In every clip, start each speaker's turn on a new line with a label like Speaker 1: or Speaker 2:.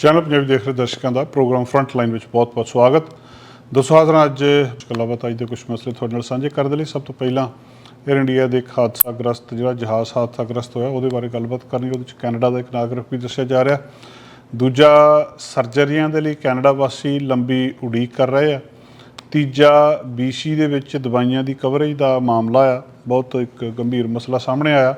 Speaker 1: Channel Punjabi ਦੇਖ ਰਹੇ ਦਰਸ਼ਕਾਂ ਦਾ ਪ੍ਰੋਗਰਾਮ ਫਰੰਟ ਲਾਈਨ ਵਿੱਚ ਬਹੁਤ-ਬਹੁਤ ਸਵਾਗਤ। ਦੋਸਤੋ ਹਾਜ਼ਰ ਅੱਜ ਗੱਲਬਾਤ ਅੱਜ ਦੇ ਕੁਝ ਮਸਲੇ ਤੁਹਾਡੇ ਨਾਲ ਸਾਂਝੇ ਕਰਨ ਦੇ ਲਈ। ਸਭ ਤੋਂ ਪਹਿਲਾਂ 에ਅਰ ਇੰਡੀਆ ਦੇ ਇੱਕ ਹਾਦਸਾਗ੍ਰਸਤ ਜਿਹੜਾ ਜਹਾਜ਼ ਹਾਦਸਾਗ੍ਰਸਤ ਹੋਇਆ, ਉਹਦੇ ਬਾਰੇ ਗੱਲਬਾਤ ਕਰਨੀ, ਉਹਦੇ ਵਿੱਚ ਕੈਨੇਡਾ ਦਾ ਇੱਕ ਨਾਗਰਿਕ ਵੀ ਦੱਸਿਆ ਜਾ ਰਿਹਾ। ਦੂਜਾ ਸਰਜਰੀਆਂ ਦੇ ਲਈ ਕੈਨੇਡਾ ਵਾਸੀ ਲੰਬੀ ਉਡੀਕ ਕਰ ਰਹੇ ਆ। ਤੀਜਾ BC ਦੇ ਵਿੱਚ ਦਵਾਈਆਂ ਦੀ ਕਵਰੇਜ ਦਾ ਮਾਮਲਾ ਆ। ਬਹੁਤ ਇੱਕ ਗੰਭੀਰ ਮਸਲਾ ਸਾਹਮਣੇ ਆਇਆ।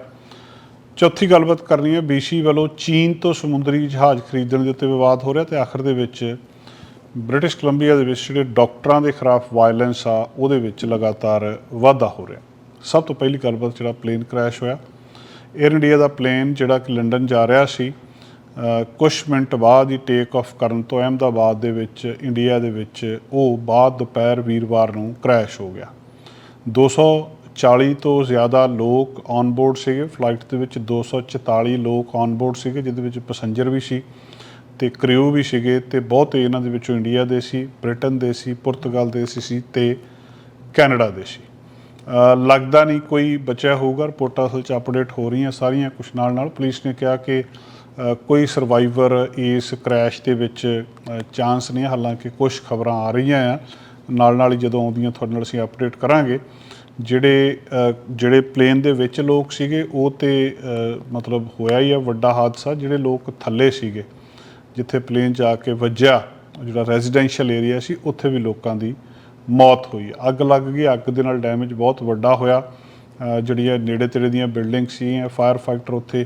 Speaker 1: ਚੌਥੀ ਗੱਲਬਾਤ ਕਰਨੀ ਹੈ। BC ਵੱਲੋਂ ਚੀਨ ਤੋਂ ਸਮੁੰਦਰੀ ਜਹਾਜ਼ ਖਰੀਦਣ ਦੇ ਉੱਤੇ ਵਿਵਾਦ ਹੋ ਰਿਹਾ ਤੇ ਆਖਰ ਦੇ ਵਿੱਚ ਬ੍ਰਿਟਿਸ਼ ਕੋਲੰਬੀਆ ਦੇ ਵਿੱਚ ਜਿਹੜੇ ਡਾਕਟਰਾਂ ਦੇ ਖਿਲਾਫ ਵਾਇਲੈਂਸ ਆ, ਉਹਦੇ ਵਿੱਚ ਲਗਾਤਾਰ ਵਾਧਾ ਹੋ ਰਿਹਾ। ਸਭ ਤੋਂ ਪਹਿਲੀ ਗੱਲਬਾਤ ਜਿਹੜਾ ਪਲੇਨ ਕ੍ਰੈਸ਼ ਹੋਇਆ। 에ਅਰ ਇੰਡੀਆ ਦਾ ਪਲੇਨ ਜਿਹੜਾ ਕਿ ਲੰਡਨ ਜਾ ਰਿਹਾ ਸੀ ਕੁਝ ਮਿੰਟ ਬਾਅਦ ਹੀ ਟੇਕ ਆਫ ਕਰਨ ਤੋਂ ਅਹਿਮਦਾਬਾਦ ਦੇ ਵਿੱਚ ਇੰਡੀਆ ਦੇ ਵਿੱਚ ਉਹ ਬਾਅਦ ਦੁਪਹਿਰ ਵੀਰਵਾਰ ਨੂੰ ਕ੍ਰੈਸ਼ ਹੋ ਗਿਆ। 240 ਤੋਂ ਜ਼ਿਆਦਾ ਲੋਕ ਔਨ ਬੋਰਡ ਸੀਗੇ। ਫਲਾਈਟ ਦੇ ਵਿੱਚ 244 ਲੋਕ ਔਨ ਬੋਰਡ ਸੀਗੇ, ਜਿਹਦੇ ਵਿੱਚ ਪੈਸੇਂਜਰ ਵੀ ਸੀ ਤੇ ਕ੍ਰਿਊ ਵੀ ਸੀਗੇ ਤੇ ਬਹੁਤੇ ਇਹਨਾਂ ਦੇ ਵਿੱਚੋਂ ਇੰਡੀਆ ਦੇ ਸੀ ਬ੍ਰਿਟਨ ਦੇ ਸੀ ਪੁਰਤਗਾਲ ਦੇ ਸੀ ਸੀ ਤੇ ਕੈਨੇਡਾ ਦੇ ਸੀ। ਲੱਗਦਾ ਨਹੀਂ ਕੋਈ ਬਚਿਆ ਹੋਊਗਾ। ਰਿਪੋਰਟਾਂ ਅਸਲ 'ਚ ਅਪਡੇਟ ਹੋ ਰਹੀਆਂ ਸਾਰੀਆਂ ਕੁਛ ਨਾਲ ਨਾਲ। ਪੁਲਿਸ ਨੇ ਕਿਹਾ ਕਿ ਕੋਈ ਸਰਵਾਈਵਰ ਇਸ ਕ੍ਰੈਸ਼ ਦੇ ਵਿੱਚ ਚਾਂਸ ਨਹੀਂ ਹਾਲਾਂਕਿ ਕੁਝ ਖਬਰਾਂ ਆ ਰਹੀਆਂ ਆ। ਨਾਲ ਨਾਲ ਹੀ ਜਦੋਂ ਆਉਂਦੀਆਂ, ਤੁਹਾਡੇ ਨਾਲ ਅਸੀਂ ਅਪਡੇਟ ਕਰਾਂਗੇ। ਜਿਹੜੇ ਜਿਹੜੇ ਪਲੇਨ ਦੇ ਵਿੱਚ ਲੋਕ ਸੀਗੇ, ਉਹ ਤੇ ਮਤਲਬ ਹੋਇਆ ਹੀ ਆ ਵੱਡਾ ਹਾਦਸਾ, ਜਿਹੜੇ ਲੋਕ ਥੱਲੇ ਸੀਗੇ, ਜਿੱਥੇ ਪਲੇਨ ਜਾ ਕੇ ਵੱਜਿਆ, ਜਿਹੜਾ ਰੈਜ਼ੀਡੈਂਸ਼ੀਅਲ ਏਰੀਆ ਸੀ, ਉੱਥੇ ਵੀ ਲੋਕਾਂ ਦੀ ਮੌਤ ਹੋਈ। ਅੱਗ ਲੱਗ ਗਈ, ਅੱਗ ਦੇ ਨਾਲ ਡੈਮੇਜ ਬਹੁਤ ਵੱਡਾ ਹੋਇਆ। ਜਿਹੜੀਆਂ ਨੇੜੇ ਤੇੜੇ ਦੀਆਂ ਬਿਲਡਿੰਗ ਸੀ ਫਾਇਰ ਫਾਈਟਰ ਉੱਥੇ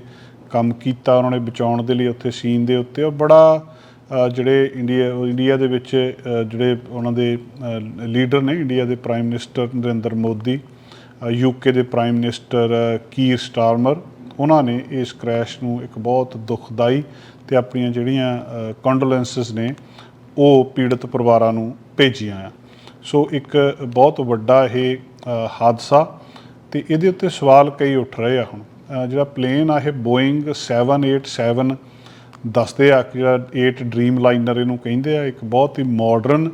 Speaker 1: ਕੰਮ ਕੀਤਾ ਉਹਨਾਂ ਨੇ ਬਚਾਉਣ ਦੇ ਲਈ, ਉੱਥੇ ਸੀਨ ਦੇ ਉੱਤੇ ਉਹ ਬੜਾ ਜਿਹੜੇ ਇੰਡੀਆ ਇੰਡੀਆ ਦੇ ਵਿੱਚ ਜਿਹੜੇ ਉਹਨਾਂ ਦੇ ਲੀਡਰ ਨੇ ਇੰਡੀਆ ਦੇ prime minister Narinder Modi UK ਦੇ ਪ੍ਰਾਈਮ ਮਿਨਿਸਟਰ ਕੀਰ ਸਟਾਰਮਰ, ਉਹਨਾਂ ਨੇ ਇਸ ਕ੍ਰੈਸ਼ ਨੂੰ ਇੱਕ ਬਹੁਤ ਦੁਖਦਾਈ ਤੇ ਆਪਣੀਆਂ ਜਿਹੜੀਆਂ ਕੰਡੋਲੈਂਸਸ ਨੇ, ਉਹ ਪੀੜਤ ਪਰਿਵਾਰਾਂ ਨੂੰ ਭੇਜੀਆਂ ਆ। ਸੋ ਇੱਕ ਬਹੁਤ ਵੱਡਾ ਇਹ ਹਾਦਸਾ ਤੇ ਇਹਦੇ ਉੱਤੇ ਸਵਾਲ ਕਈ ਉੱਠ ਰਹੇ ਆ ਹੁਣ। ਜਿਹੜਾ ਪਲੇਨ ਆ, ਇਹ ਬੋਇੰਗ 787 ਦੱਸਦੇ ਆ ਕਿ ਜਿਹੜਾ 8 ਡ੍ਰੀਮ ਲਾਈਨਰ ਇਹਨੂੰ ਕਹਿੰਦੇ ਆ, ਇੱਕ ਬਹੁਤ ਹੀ ਮਾਡਰਨ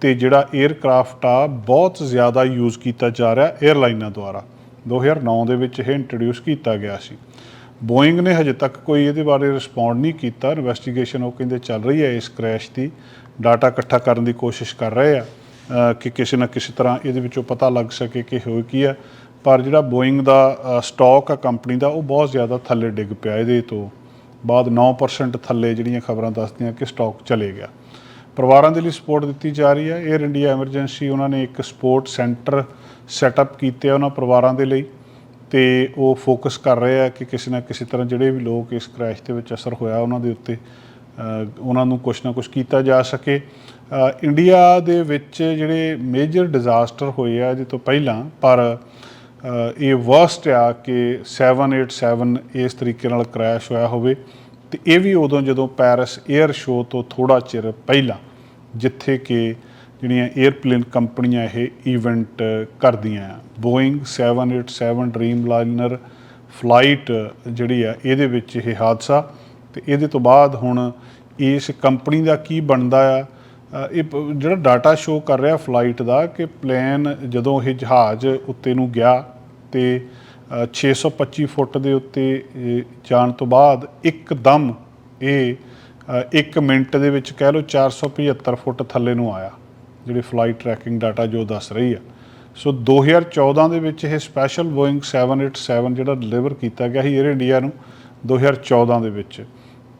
Speaker 1: ਤੇ ਜਿਹੜਾ 에ਅਰਕ੍ਰਾਫਟ ਆ, ਬਹੁਤ ਜ਼ਿਆਦਾ ਯੂਜ਼ ਕੀਤਾ ਜਾ ਰਿਹਾ 에ਅਰਲਾਈਨਾਂ ਦੁਆਰਾ 2009 ਦੇ ਵਿੱਚ ਇਹ ਇੰਟਰੋਡਿਊਸ ਕੀਤਾ ਗਿਆ ਸੀ। ਬੋਇੰਗ ਨੇ ਹਜੇ ਤੱਕ ਕੋਈ ਇਹਦੇ ਬਾਰੇ ਰਿਸਪੌਂਡ ਨਹੀਂ ਕੀਤਾ। ਇਨਵੈਸਟੀਗੇਸ਼ਨ ਉਹ ਕਹਿੰਦੇ ਚੱਲ ਰਹੀ ਹੈ ਇਸ ਕ੍ਰੈਸ਼ ਦੀ। ਡਾਟਾ ਇਕੱਠਾ ਕਰਨ ਦੀ ਕੋਸ਼ਿਸ਼ ਕਰ ਰਹੇ ਆ ਕਿ ਕਿਸੇ ਨਾ ਕਿਸੇ ਤਰ੍ਹਾਂ ਇਹਦੇ ਵਿੱਚੋਂ ਪਤਾ ਲੱਗ ਸਕੇ ਕਿ ਹੋਈ ਕੀ ਹੈ ਪਰ ਜਿਹੜਾ ਬੋਇੰਗ ਦਾ ਸਟਾਕ ਆ ਕੰਪਨੀ ਦਾ, ਉਹ ਬਹੁਤ ਜ਼ਿਆਦਾ ਥੱਲੇ ਡਿੱਗ ਪਿਆ ਇਹਦੇ ਤੋਂ। ਬਾਅਦ 9% ਥੱਲੇ ਜਿਹੜੀਆਂ ਖਬਰਾਂ ਦੱਸਦੀਆਂ ਕਿ ਸਟਾਕ ਚਲੇ ਗਿਆ। ਪਰਿਵਾਰਾਂ ਦੇ ਲਈ ਸਪੋਰਟ ਦਿੱਤੀ ਜਾ ਰਹੀ ਹੈ। 에ਅਰ ਇੰਡੀਆ ਐਮਰਜੈਂਸੀ ਉਹਨਾਂ ਨੇ ਇੱਕ ਸਪੋਰਟ ਸੈਂਟਰ ਸੈਟਅਪ ਕੀਤੇ ਆ ਉਹਨਾਂ ਪਰਿਵਾਰਾਂ ਦੇ ਲਈ ਤੇ ਉਹ ਫੋਕਸ ਕਰ ਰਹੇ ਆ ਕਿ ਕਿਸੇ ਨਾ ਕਿਸੇ ਤਰ੍ਹਾਂ ਜਿਹੜੇ ਵੀ ਲੋਕ ਇਸ ਕ੍ਰੈਸ਼ ਦੇ ਵਿੱਚ ਅਸਰ ਹੋਇਆ ਉਹਨਾਂ ਦੇ ਉੱਤੇ ਉਹਨਾਂ ਨੂੰ ਕੁਝ ਨਾ ਕੁਝ ਕੀਤਾ ਜਾ ਸਕੇ। ਇੰਡੀਆ ਦੇ ਵਿੱਚ ਜਿਹੜੇ ਮੇਜਰ ਡਿਜ਼ਾਸਟਰ ਹੋਏ ਆ ਇਹਦੇ ਤੋਂ ਪਹਿਲਾਂ, ਪਰ ਇਹ ਵਰਸਟ ਆ ਕਿ 787 ਇਸ ਤਰੀਕੇ ਨਾਲ ਕ੍ਰੈਸ਼ ਹੋਇਆ ਹੋਵੇ ਤੇ ਇਹ ਵੀ ਉਦੋਂ ਜਦੋਂ ਪੈਰਿਸ 에ਅਰ ਸ਼ੋ ਤੋਂ ਥੋੜਾ ਚਿਰ ਪਹਿਲਾਂ ਜਿੱਥੇ ਕਿ ਜਿਹੜੀਆਂ 에ਅਰਪਲੇਨ ਕੰਪਨੀਆਂ ਇਹ ਇਵੈਂਟ ਕਰਦੀਆਂ ਆ। ਬੋਇੰਗ 787 ਡ੍ਰੀਮ ਲਾਈਨਰ ਫਲਾਈਟ ਜਿਹੜੀ ਆ, ਇਹਦੇ ਵਿੱਚ ਇਹ ਹਾਦਸਾ ਤੇ ਇਹਦੇ ਤੋਂ ਬਾਅਦ ਹੁਣ ਇਸ ਕੰਪਨੀ ਦਾ ਕੀ ਬਣਦਾ ਆ ਇਹ ਪ- ਜਿਹੜਾ ਡਾਟਾ ਸ਼ੋ ਕਰ ਰਿਹਾ ਫਲਾਈਟ ਦਾ ਕਿ ਪਲੇਨ ਜਦੋਂ ਇਹ ਜਹਾਜ਼ ਉੱਤੇ ਨੂੰ ਗਿਆ ਤੇ ਅ, 625 ਫੁੱਟ ਦੇ ਉੱਤੇ ਜਾਣ ਤੋਂ ਬਾਅਦ ਇੱਕਦਮ ਇਹ ਅ, ਇੱਕ ਮਿੰਟ ਦੇ ਵਿੱਚ ਕਹਿ ਲਓ 475 ਫੁੱਟ ਥੱਲੇ ਨੂੰ ਆਇਆ ਜਿਹੜੀ ਫਲਾਈਟ ਟਰੈਕਿੰਗ ਡਾਟਾ ਜੋ ਦੱਸ ਰਹੀ ਆ। ਸੋ 2014 ਦੇ ਵਿੱਚ ਇਹ ਸਪੈਸ਼ਲ ਬੋਇੰਗ 787 ਜਿਹੜਾ ਡਿਲੀਵਰ ਕੀਤਾ ਗਿਆ ਸੀ 에ਅਰ ਇੰਡੀਆ ਨੂੰ 2014 ਦੇ ਵਿੱਚ।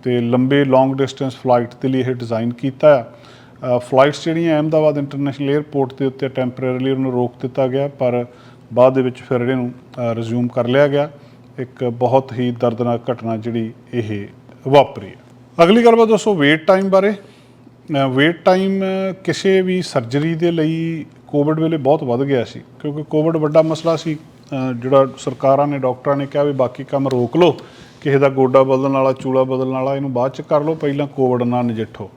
Speaker 1: ਤੇ ਲੰਬੇ ਲੌਂਗ ਡਿਸਟੈਂਸ ਫਲਾਈਟ ਦੇ ਲਈ ਇਹ ਡਿਜ਼ਾਈਨ ਕੀਤਾ ਆ। ਫਲਾਈਟਸ ਜਿਹੜੀਆਂ ਅਹਿਮਦਾਬਾਦ ਇੰਟਰਨੈਸ਼ਨਲ 에ਅਰਪੋਰਟ ਦੇ ਉੱਤੇ ਟੈਂਪਰੇਰੀਲੀ ਉਹਨੂੰ ਰੋਕ ਦਿੱਤਾ ਗਿਆ, ਪਰ ਬਾਅਦ ਦੇ ਵਿੱਚ ਫਿਰ ਇਹਨੂੰ ਰਿਜ਼ਿਊਮ ਕਰ ਲਿਆ ਗਿਆ। ਇੱਕ ਬਹੁਤ ਹੀ ਦਰਦਨਾਕ ਘਟਨਾ ਜਿਹੜੀ ਇਹ ਵਾਪਰੀ ਹੈ। ਅਗਲੀ ਗੱਲਬਾਤ ਦੋਸਤੋ ਵੇਟ ਟਾਈਮ ਬਾਰੇ। ਵੇਟ ਟਾਈਮ ਕਿਸੇ ਵੀ ਸਰਜਰੀ ਦੇ ਲਈ ਕੋਵਿਡ ਵੇਲੇ ਬਹੁਤ ਵੱਧ ਗਿਆ ਸੀ, ਕਿਉਂਕਿ ਕੋਵਿਡ ਵੱਡਾ ਮਸਲਾ ਸੀ। ਜਿਹੜਾ ਸਰਕਾਰਾਂ ਨੇ, ਡਾਕਟਰਾਂ ਨੇ ਕਿਹਾ ਵੀ ਬਾਕੀ ਕੰਮ ਰੋਕ ਲਓ, ਕਿਸੇ ਦਾ ਗੋਡਾ ਬਦਲਣ ਵਾਲਾ, ਚੂਲਾ ਬਦਲਣ ਵਾਲਾ, ਇਹਨੂੰ ਬਾਅਦ ਚ ਕਰ ਲਓ, ਪਹਿਲਾਂ ਕੋਵਿਡ ਨਾਲ ਨਜਿੱਠੋ।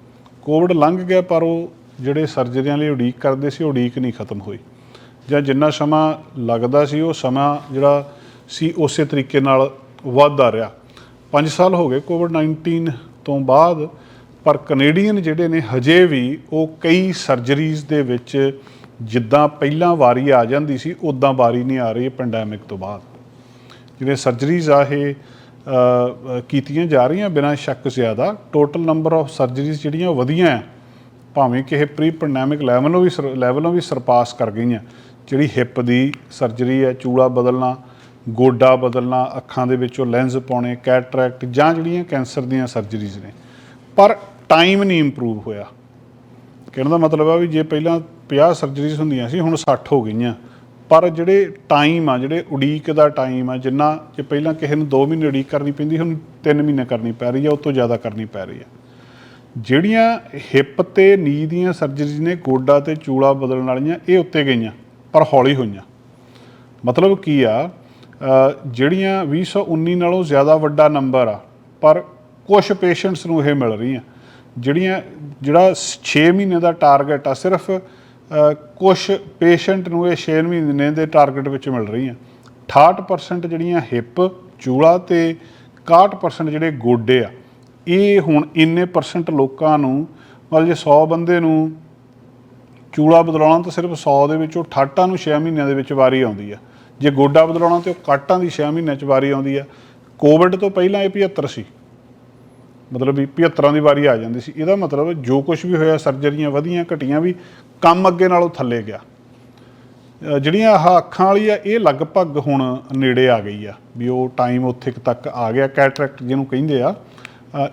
Speaker 1: ਕੋਵਿਡ ਲੰਘ ਗਿਆ, ਪਰ ਉਹ ਜਿਹੜੇ ਸਰਜਰੀਆਂ ਲਈ ਉਡੀਕ ਕਰਦੇ ਸੀ, ਉਡੀਕ ਨਹੀਂ ਖਤਮ ਹੋਈ। ਜਾਂ ਜਿੰਨਾ ਸਮਾਂ ਲੱਗਦਾ ਸੀ, ਉਹ ਸਮਾਂ ਜਿਹੜਾ ਸੀ, ਉਸੇ ਤਰੀਕੇ ਨਾਲ ਵੱਧਦਾ ਰਿਹਾ। 5 ਸਾਲ ਹੋ ਗਏ ਕੋਵਿਡ 19 ਤੋਂ ਬਾਅਦ, ਪਰ ਕੈਨੇਡੀਅਨ ਜਿਹੜੇ ਨੇ, ਹਜੇ ਵੀ ਉਹ ਕਈ ਸਰਜਰੀਜ਼ ਦੇ ਵਿੱਚ ਜਿੱਦਾਂ ਪਹਿਲਾਂ ਵਾਰੀ ਆ ਜਾਂਦੀ ਸੀ ਉਦਾਂ ਵਾਰੀ ਨਹੀਂ ਆ ਰਹੀ ਪੈਂਡੈਮਿਕ ਤੋਂ ਬਾਅਦ। ਜਿਵੇਂ ਸਰਜਰੀਜ਼ ਆ, ਇਹ ਕੀਤੀਆਂ ਜਾ ਰਹੀਆਂ ਬਿਨਾਂ ਸ਼ੱਕ ਜ਼ਿਆਦਾ ਟੋਟਲ ਨੰਬਰ ਆਫ ਸਰਜਰੀਜ਼ ਜਿਹੜੀਆਂ ਉਹ ਵਧੀਆਂ ਆ ਭਾਵੇਂ ਕਿ ਇਹ ਪ੍ਰੀ ਪੈਂਡੈਮਿਕ ਲੈਵਲੋਂ ਵੀ ਸਰ- ਲੈਵਲੋਂ ਵੀ ਸਰਪਾਸ ਕਰ ਗਈਆਂ। ਜਿਹੜੀ ਹਿੱਪ ਦੀ ਸਰਜਰੀ ਹੈ ਚੂੜਾ ਬਦਲਣਾ, ਗੋਡਾ ਬਦਲਣਾ, ਅੱਖਾਂ ਦੇ ਵਿੱਚੋਂ ਲੈਂਸ ਪਾਉਣੇ ਕੈਟਰੈਕਟ ਜਾਂ ਜਿਹੜੀਆਂ ਕੈਂਸਰ ਦੀਆਂ ਸਰਜਰੀਜ਼ ਨੇ। ਪਰ ਟਾਈਮ ਨਹੀਂ ਇੰਪਰੂਵ ਹੋਇਆ। ਕਹਿਣ ਦਾ ਮਤਲਬ ਆ ਵੀ ਜੇ ਪਹਿਲਾਂ 50 ਸਰਜਰੀਜ਼ ਹੁੰਦੀਆਂ ਸੀ, ਹੁਣ 60 ਹੋ ਗਈਆਂ। ਪਰ ਜਿਹੜੇ ਟਾਈਮ ਆ ਜਿਹੜੇ ਉਡੀਕ ਦਾ ਟਾਈਮ ਆ ਜਿੰਨਾ ਜੇ ਪਹਿਲਾਂ ਕਿਸੇ ਨੂੰ 2 ਮਹੀਨੇ ਉਡੀਕ ਕਰਨੀ ਪੈਂਦੀ ਹੁਣ 3 ਮਹੀਨੇ ਕਰਨੀ ਪੈ ਰਹੀ ਆ ਉਸ ਤੋਂ ਜ਼ਿਆਦਾ ਕਰਨੀ ਪੈ ਰਹੀ ਆ। ਜਿਹੜੀਆਂ ਹਿੱਪ ਤੇ ਨੀ ਦੀਆਂ ਸਰਜਰੀਜ਼ ਨੇ ਗੋਡਾ ਤੇ ਚੂਲਾ ਬਦਲਣ ਵਾਲੀਆਂ ਇਹ ਉੱਤੇ ਗਈਆਂ ਪਰ ਹੌਲੀ ਹੋਈਆਂ। ਮਤਲਬ ਕੀ ਆ ਅ, ਜਿਹੜੀਆਂ 2019 ਨਾਲੋਂ ਜ਼ਿਆਦਾ ਵੱਡਾ ਨੰਬਰ ਆ ਪਰ ਕੁਝ ਪੇਸ਼ੈਂਟਸ ਨੂੰ ਇਹ ਮਿਲ ਰਹੀਆਂ। ਜਿਹੜੀਆਂ ਜਿਹੜਾ 6 ਮਹੀਨੇ ਦਾ ਟਾਰਗੇਟ ਆ ਸਿਰਫ ਕੁਝ ਪੇਸ਼ੈਂਟ ਨੂੰ ਇਹ 6 ਮਹੀਨੇ ਦੇ ਟਾਰਗੇਟ ਵਿੱਚ ਮਿਲ ਰਹੀਆਂ। 68% ਜਿਹੜੀਆਂ ਹਿੱਪ, ਚੂਲਾ ਤੇ 61% ਜਿਹੜੇ ਗੋਡੇ ਆ, ਇਹ ਹੁਣ ਇੰਨੇ ਪਰਸੈਂਟ ਲੋਕਾਂ ਨੂੰ, ਮਤਲਬ ਜੇ 100 ਬੰਦੇ ਨੂੰ ਚੂਲਾ ਬਦਲਾਉਣਾ ਤਾਂ ਸਿਰਫ 100 ਦੇ ਵਿੱਚੋਂ 68 ਨੂੰ 6 ਮਹੀਨਿਆਂ ਦੇ ਵਿੱਚ ਵਾਰੀ ਆਉਂਦੀ ਆ। ਜੇ ਗੋਡਾ ਬਦਲਾਉਣਾ ਤੇ ਉਹ ਕਾਟਾਂ ਦੀ 6 ਮਹੀਨਿਆਂ 'ਚ ਵਾਰੀ ਆਉਂਦੀ ਆ। ਕੋਵਿਡ ਤੋਂ ਪਹਿਲਾਂ ਇਹ 75 ਸੀ। ਮਤਲਬ ਵੀ 75 ਦੀ ਵਾਰੀ ਆ ਜਾਂਦੀ ਸੀ। ਇਹਦਾ ਮਤਲਬ ਜੋ ਕੁਝ ਵੀ ਹੋਇਆ, ਸਰਜਰੀਆਂ ਵਧੀਆਂ, ਘਟੀਆਂ ਵੀ ਕੰਮ ਅੱਗੇ ਨਾਲੋਂ ਥੱਲੇ ਗਿਆ। ਜਿਹੜੀਆਂ ਆਹ ਅੱਖਾਂ ਵਾਲੀ ਆ, ਇਹ ਲਗਭਗ ਹੁਣ ਨੇੜੇ ਆ ਗਈ ਆ, ਵੀ ਉਹ ਟਾਈਮ ਉੱਥੇ ਤੱਕ ਆ ਗਿਆ। ਕੈਟਰੈਕਟ ਜਿਹਨੂੰ ਕਹਿੰਦੇ ਆ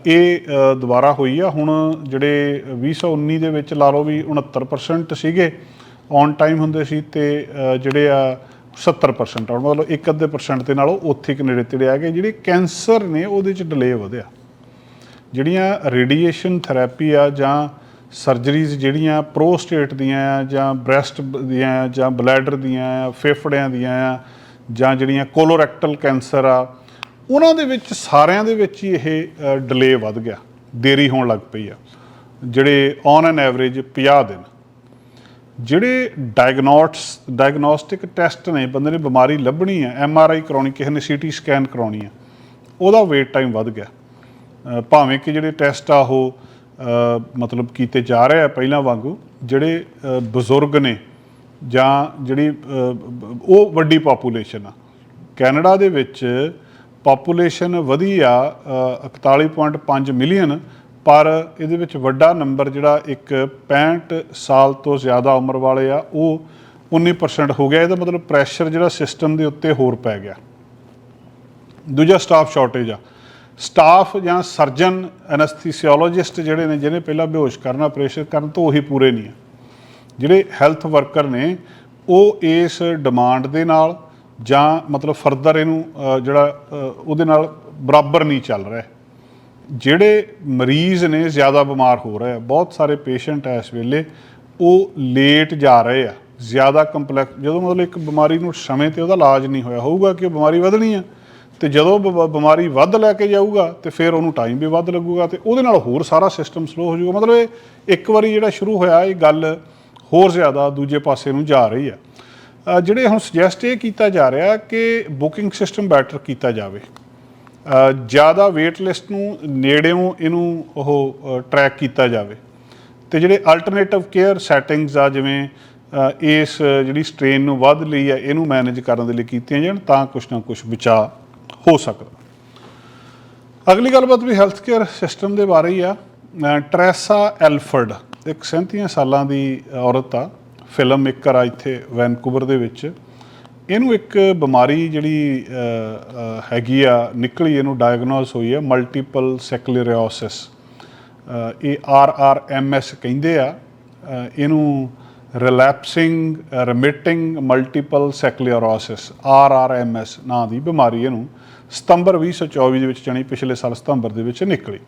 Speaker 1: ਇਹ ਦੁਬਾਰਾ ਹੋਈ ਆ। ਹੁਣ ਜਿਹੜੇ 2019 ਦੇ ਵਿੱਚ ਲਾ ਲਓ ਵੀ 69% ਸੀਗੇ ਔਨ ਟਾਈਮ ਹੁੰਦੇ ਸੀ ਤੇ ਜਿਹੜੇ ਆ 70% ਆ ਮਤਲਬ ਇੱਕ ਅੱਧੇ ਪਰਸੈਂਟ ਦੇ ਨਾਲੋਂ ਉੱਥੇ ਕਿ ਨੇੜੇ ਤੇੜੇ ਆ ਗਏ। ਜਿਹੜੇ ਕੈਂਸਰ ਨੇ ਉਹਦੇ ਚ ਡਿਲੇ ਵਧਿਆ। ਜਿਹੜੀਆਂ ਰੇਡੀਏਸ਼ਨ ਥੈਰੇਪੀ ਆ ਜਾਂ ਸਰਜਰੀਜ਼ ਜਿਹੜੀਆਂ ਪ੍ਰੋਸਟੇਟ ਦੀਆਂ ਆ ਜਾਂ ਬ੍ਰੈਸਟ ਦੀਆਂ ਆ ਜਾਂ ਬਲੈਡਰ ਦੀਆਂ ਆ, ਫੇਫੜਿਆਂ ਦੀਆਂ ਆ ਜਾਂ ਜਿਹੜੀਆਂ ਕੋਲੋਰੈਕਟਲ ਕੈਂਸਰ ਆ, ਉਹਨਾਂ ਦੇ ਵਿੱਚ, ਸਾਰਿਆਂ ਦੇ ਵਿੱਚ ਹੀ ਇਹ ਡਿਲੇ ਵੱਧ ਗਿਆ, ਦੇਰੀ ਹੋਣ ਲੱਗ ਪਈ ਆ। ਜਿਹੜੇ ਔਨ ਐਨ ਐਵਰੇਜ 50 ਦਿਨ। ਜਿਹੜੇ ਡਾਇਗਨੋਸਟਸ ਡਾਇਗਨੋਸਟਿਕ ਟੈਸਟ ਨੇ, ਬੰਦੇ ਨੇ ਬਿਮਾਰੀ ਲੱਭਣੀ ਹੈ ਐਮ ਆਰ ਆਈ ਕਰਾਉਣੀ, ਕਿਸੇ ਨੇ ਸੀਟੀ ਸਕੈਨ ਕਰਾਉਣੀ ਆ, ਉਹਦਾ ਵੇਟ ਟਾਈਮ ਵੱਧ ਗਿਆ। ਭਾਵੇਂ ਕਿ ਜਿਹੜੇ ਟੈਸਟ ਆ ਉਹ ਮਤਲਬ ਕੀਤੇ ਜਾ ਰਹੇ ਆ ਪਹਿਲਾਂ ਵਾਂਗੂ ਜਿਹੜੇ ਬਜ਼ੁਰਗ ਨੇ ਜਾਂ ਜਿਹੜੀ ਉਹ ਵੱਡੀ ਪਾਪੂਲੇਸ਼ਨ ਆ। ਕੈਨੇਡਾ ਦੇ ਵਿੱਚ ਪਾਪੂਲੇਸ਼ਨ ਵਧੀ ਆ ਅ, 41.5 ਮਿਲੀਅਨ ਪਰ ਇਹਦੇ ਵਿੱਚ ਵੱਡਾ ਨੰਬਰ ਜਿਹੜਾ ਇੱਕ 65 ਸਾਲ ਤੋਂ ਜ਼ਿਆਦਾ ਉਮਰ ਵਾਲੇ ਆ ਉਹ 19% ਹੋ ਗਿਆ। ਇਹਦਾ ਮਤਲਬ ਪ੍ਰੈਸ਼ਰ ਜਿਹੜਾ ਸਿਸਟਮ ਦੇ ਉੱਤੇ ਹੋਰ ਪੈ ਗਿਆ। ਦੂਜਾ ਸਟਾਫ ਸ਼ਾਰਟੇਜ ਆ। ਸਟਾਫ ਜਾਂ ਸਰਜਨ ਐਨਸਥੀਸੀਓਲੋਜਿਸਟ ਜਿਹੜੇ ਨੇ, ਜਿਹਨੇ ਪਹਿਲਾਂ ਬੇਹੋਸ਼ ਕਰਨਾ ਆਪਰੇਸ਼ਨ ਕਰਨ ਤੋਂ ਉਹੀ ਪੂਰੇ ਨਹੀਂ ਆ। ਜਿਹੜੇ ਹੈਲਥ ਵਰਕਰ ਨੇ, ਉਹ ਇਸ ਡਿਮਾਂਡ ਦੇ ਨਾਲ ਜਾਂ ਮਤਲਬ ਫਰਦਰ ਇਹਨੂੰ ਜਿਹੜਾ ਉਹਦੇ ਨਾਲ ਬਰਾਬਰ ਨਹੀਂ ਚੱਲ ਰਿਹਾ। ਜਿਹੜੇ ਮਰੀਜ਼ ਨੇ, ਜ਼ਿਆਦਾ ਬਿਮਾਰ ਹੋ ਰਹੇ ਆ, ਬਹੁਤ ਸਾਰੇ ਪੇਸ਼ੈਂਟ ਆ ਇਸ ਵੇਲੇ, ਉਹ ਲੇਟ ਜਾ ਰਹੇ ਆ। ਜ਼ਿਆਦਾ ਕੰਪਲੈਕਸ ਜਦੋਂ ਮਤਲਬ ਇੱਕ ਬਿਮਾਰੀ ਨੂੰ ਸਮੇਂ ਤੇ ਉਹਦਾ ਇਲਾਜ ਨਹੀਂ ਹੋਇਆ, ਹੋਊਗਾ ਕਿ ਬਿਮਾਰੀ ਵਧਣੀ ਆ? ਤੇ ਜਦੋਂ ਬ- ਬਿਮਾਰੀ ਵੱਧ ਲੈ ਕੇ ਜਾਊਗਾ ਤੇ ਫਿਰ ਉਹਨੂੰ ਟਾਈਮ ਵੀ ਵੱਧ ਲੱਗੂਗਾ ਤੇ ਉਹਦੇ ਨਾਲ ਹੋਰ ਸਾਰਾ ਸਿਸਟਮ ਸਲੋ ਹੋ ਜਾਊਗਾ। ਮਤਲਬ ਇਹ ਇੱਕ ਵਾਰੀ ਜਿਹੜਾ ਸ਼ੁਰੂ ਹੋਇਆ ਇਹ ਗੱਲ ਹੋਰ ਜ਼ਿਆਦਾ ਦੂਜੇ ਪਾਸੇ ਨੂੰ ਜਾ ਰਹੀ ਆ ਅ, ਜਿਹੜੇ ਹੁਣ ਸੁਜੈਸਟ ਇਹ ਕੀਤਾ ਜਾ ਰਿਹਾ ਕਿ ਬੁਕਿੰਗ ਸਿਸਟਮ ਬੈਟਰ ਕੀਤਾ ਜਾਵੇ। ਅ, ਜ਼ਿਆਦਾ ਵੇਟ ਲਿਸਟ ਨੂੰ ਨੇੜਿਓਂ ਇਹਨੂੰ ਉਹ ਟਰੈਕ ਕੀਤਾ ਜਾਵੇ। ਤੇ ਜਿਹੜੇ ਅਲਟਰਨੇਟਿਵ ਕੇਅਰ ਸੈਟਿੰਗਸ ਆ ਜਿਵੇਂ ਅ, ਇਸ ਜਿਹੜੀ ਸਟ੍ਰੇਨ ਨੂੰ ਵੱਧ ਲਈ ਆ ਇਹਨੂੰ ਮੈਨੇਜ ਕਰਨ ਦੇ ਲਈ ਕੀਤੀਆਂ ਜਾਣ ਤਾਂ ਕੁਛ ਨਾ ਕੁਛ ਬਚਾਅ ਹੋ ਸਕਦਾ। ਅਗਲੀ ਗੱਲਬਾਤ ਵੀ ਹੈਲਥ ਕੇਅਰ ਸਿਸਟਮ ਦੇ ਬਾਰੇ ਹੀ ਆ। ਅ, ਟਰੈਸਾ ਐਲਫਰਡ ਇੱਕ 37 ਸਾਲਾਂ ਦੀ ਔਰਤ ਆ। ਫਿਲਮ ਮੇਕਰ ਆ ਇੱਥੇ ਵੈਨਕੂਵਰ ਦੇ ਵਿੱਚ। ਇਹਨੂੰ ਇੱਕ ਬਿਮਾਰੀ ਜਿਹੜੀ ਹੈਗੀ ਆ ਨਿਕਲੀ ਇਹਨੂੰ ਡਾਇਗਨੋਸ ਹੋਈ ਹੈ ਮਲਟੀਪਲ ਸੈਕਲੇਰੀਓਸਿਸ ਇਹ ਆਰ ਆਰ ਐਮ ਐਸ ਕਹਿੰਦੇ ਆ। ਇਹਨੂੰ relapsing remitting multiple sclerosis R R M S ਨਾਂ ਦੀ ਬਿਮਾਰੀ ਇਹਨੂੰ ਸਤੰਬਰ 2024 ਦੇ ਵਿੱਚ ਜਾਣੀ ਪਿਛਲੇ ਸਾਲ ਸਤੰਬਰ ਦੇ ਵਿੱਚ ਨਿਕਲੀ।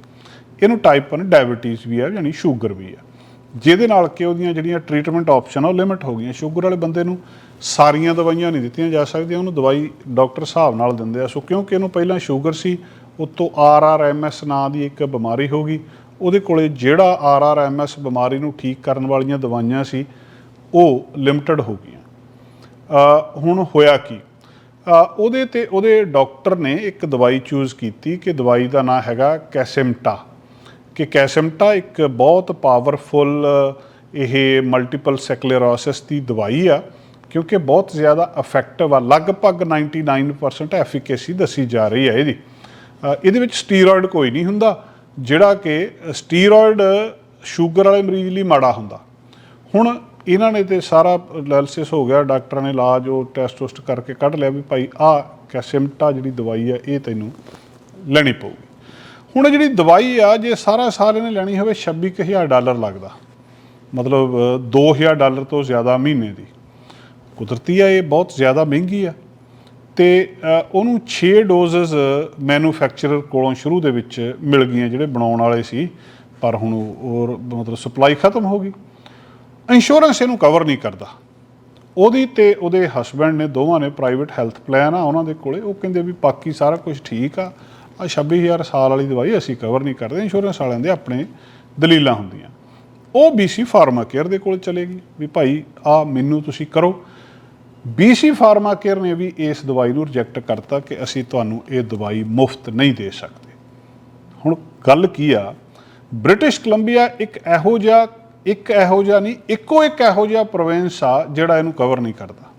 Speaker 1: ਇਹਨੂੰ ਟਾਈਪ 1 ਡਾਇਬੀਟੀਜ਼ ਵੀ ਆ ਯਾਨੀ ਸ਼ੂਗਰ ਵੀ ਆ ਜਿਹਦੇ ਨਾਲ ਕਿ ਉਹਦੀਆਂ ਜਿਹੜੀਆਂ ਟ੍ਰੀਟਮੈਂਟ ਆਪਸ਼ਨ ਆ, ਉਹ ਲਿਮਿਟ ਹੋ ਗਈਆਂ। ਸ਼ੂਗਰ ਵਾਲੇ ਬੰਦੇ ਨੂੰ ਸਾਰੀਆਂ ਦਵਾਈਆਂ ਨਹੀਂ ਦਿੱਤੀਆਂ ਜਾ ਸਕਦੀਆਂ, ਉਹਨੂੰ ਦਵਾਈ ਡਾਕਟਰ ਹਿਸਾਬ ਨਾਲ ਦਿੰਦੇ ਆ। ਸੋ ਕਿਉਂਕਿ ਇਹਨੂੰ ਪਹਿਲਾਂ ਸ਼ੂਗਰ ਸੀ, ਉਤੋਂ ਆਰਆਰਐਮਐਸ ਨਾਂ ਦੀ ਇੱਕ ਬਿਮਾਰੀ ਹੋ ਗਈ। ਉਹਦੇ ਕੋਲੇ ਜਿਹੜਾ ਆਰਆਰਐਮਐਸ ਬਿਮਾਰੀ ਨੂੰ ਠੀਕ ਕਰਨ ਵਾਲੀਆਂ ਦਵਾਈਆਂ ਸੀ, ਉਹ ਲਿਮਟਡ ਹੋ ਗਈਆਂ। ਹੁਣ ਹੋਇਆ ਕੀ? ਉਹਦੇ ਤੇ ਉਹਦੇ ਡਾਕਟਰ ਨੇ ਇੱਕ ਦਵਾਈ ਚੂਜ਼ ਕੀਤੀ ਕਿ ਦਵਾਈ ਦਾ ਨਾਮ ਹੈਗਾ ਕੈਸਿਮਟਾ, ਕਿ ਕੈਸਿਮਟਾ ਇੱਕ ਬਹੁਤ ਪਾਵਰਫੁਲ, ਇਹ ਮਲਟੀਪਲ ਸੈਕਲੇਰੋਸਿਸ ਦੀ ਦਵਾਈ ਆ, ਕਿਉਂਕਿ ਬਹੁਤ ਜ਼ਿਆਦਾ ਇਫੈਕਟਿਵ ਆ, ਲਗਭਗ 99% ਐਫੀਕੇਸੀ ਦੱਸੀ ਜਾ ਰਹੀ ਹੈ ਇਹਦੀ। ਇਹਦੇ ਵਿੱਚ ਸਟੀਰੋਇਡ ਕੋਈ ਨਹੀਂ ਹੁੰਦਾ, ਜਿਹੜਾ ਕਿ ਸਟੀਰੋਇਡ ਸ਼ੂਗਰ ਵਾਲੇ ਮਰੀਜ਼ ਲਈ ਮਾੜਾ ਹੁੰਦਾ। ਹੁਣ ਇਹਨਾਂ ਨੇ ਤੇ ਸਾਰਾ ਐਨਾਲਿਸਿਸ ਹੋ ਗਿਆ ਡਾਕਟਰਾਂ ਨੇ ਇਲਾਜ ਉਹ ਟੈਸਟ ਟੁਸਟ ਕਰਕੇ ਕੱਢ ਲਿਆ ਵੀ ਭਾਈ ਆ ਕੈਸਿਮਟਾ ਜਿਹੜੀ ਦਵਾਈ ਆ ਇਹ ਤੈਨੂੰ ਲੈਣੀ ਪਊਗੀ। ਹੁਣ ਇਹ ਜਿਹੜੀ ਦਵਾਈ ਆ ਜੇ ਸਾਰਾ ਸਾਲ ਇਹਨੇ ਲੈਣੀ ਹੋਵੇ 26000 ਡਾਲਰ ਲੱਗਦਾ। ਮਤਲਬ ਅ, 2000 ਡਾਲਰ ਤੋਂ ਜ਼ਿਆਦਾ ਮਹੀਨੇ ਦੀ। ਕੁਦਰਤੀ ਆ ਇਹ ਬਹੁਤ ਜ਼ਿਆਦਾ ਮਹਿੰਗੀ ਆ। ਤੇ ਉਹਨੂੰ 6 ਡੋਜ਼ਸ ਮੈਨੂਫੈਕਚਰਰ ਕੋਲੋਂ ਸ਼ੁਰੂ ਦੇ ਵਿੱਚ ਮਿਲ ਗਈਆਂ ਜਿਹੜੇ ਬਣਾਉਣ ਵਾਲੇ ਸੀ। ਪਰ ਹੁਣ ਉਹ ਉਹ ਮਤਲਬ ਸਪਲਾਈ ਖਤਮ ਹੋ ਗਈ। ਇੰਸ਼ੋਰੈਂਸ ਇਹਨੂੰ ਕਵਰ ਨਹੀਂ ਕਰਦਾ। ਉਹਦੀ ਤੇ ਉਹਦੇ ਹਸਬੰਡ ਨੇ ਦੋਵਾਂ ਨੇ ਪ੍ਰਾਈਵੇਟ ਹੈਲਥ ਪਲਾਨ ਆ, ਉਹਨਾਂ ਦੇ ਕੋਲੇ। ਉਹ ਕਹਿੰਦੇ ਵੀ ਬਾਕੀ ਸਾਰਾ ਕੁਝ ਠੀਕ ਆ। ਆ 26000 ਸਾਲ ਵਾਲੀ ਦਵਾਈ ਅਸੀਂ ਕਵਰ ਨਹੀਂ ਕਰਦੇ ਇੰਸ਼ੋਰੈਂਸ ਵਾਲਿਆਂ ਦੇ ਆਪਣੇ ਦਲੀਲਾਂ ਹੁੰਦੀਆਂ। ਉਹ BC ਫਾਰਮਾ ਕੇਅਰ ਦੇ ਕੋਲ ਚਲੇਗੀ ਵੀ ਭਾਈ ਆ ਮੈਨੂੰ ਤੁਸੀਂ ਕਰੋ। BC ਫਾਰਮਾ ਕੇਅਰ ਨੇ ਵੀ ਇਸ ਦਵਾਈ ਨੂੰ ਰਿਜੈਕਟ ਕਰਤਾ ਕਿ ਅਸੀਂ ਤੁਹਾਨੂੰ ਇਹ ਦਵਾਈ ਮੁਫਤ ਨਹੀਂ ਦੇ ਸਕਦੇ। ਹੁਣ ਗੱਲ ਕੀ ਆ? ਬ੍ਰਿਟਿਸ਼ ਕੋਲੰਬੀਆ ਇੱਕ ਇਹੋ ਜਿਹਾ ਇੱਕ ਇਹੋ ਜਿਹਾ ਨਹੀਂ, ਇੱਕੋ ਇੱਕ ਇਹੋ ਜਿਹਾ ਪ੍ਰੋਵਿੰਸ ਆ ਜਿਹੜਾ ਇਹਨੂੰ ਕਵਰ ਨਹੀਂ ਕਰਦਾ।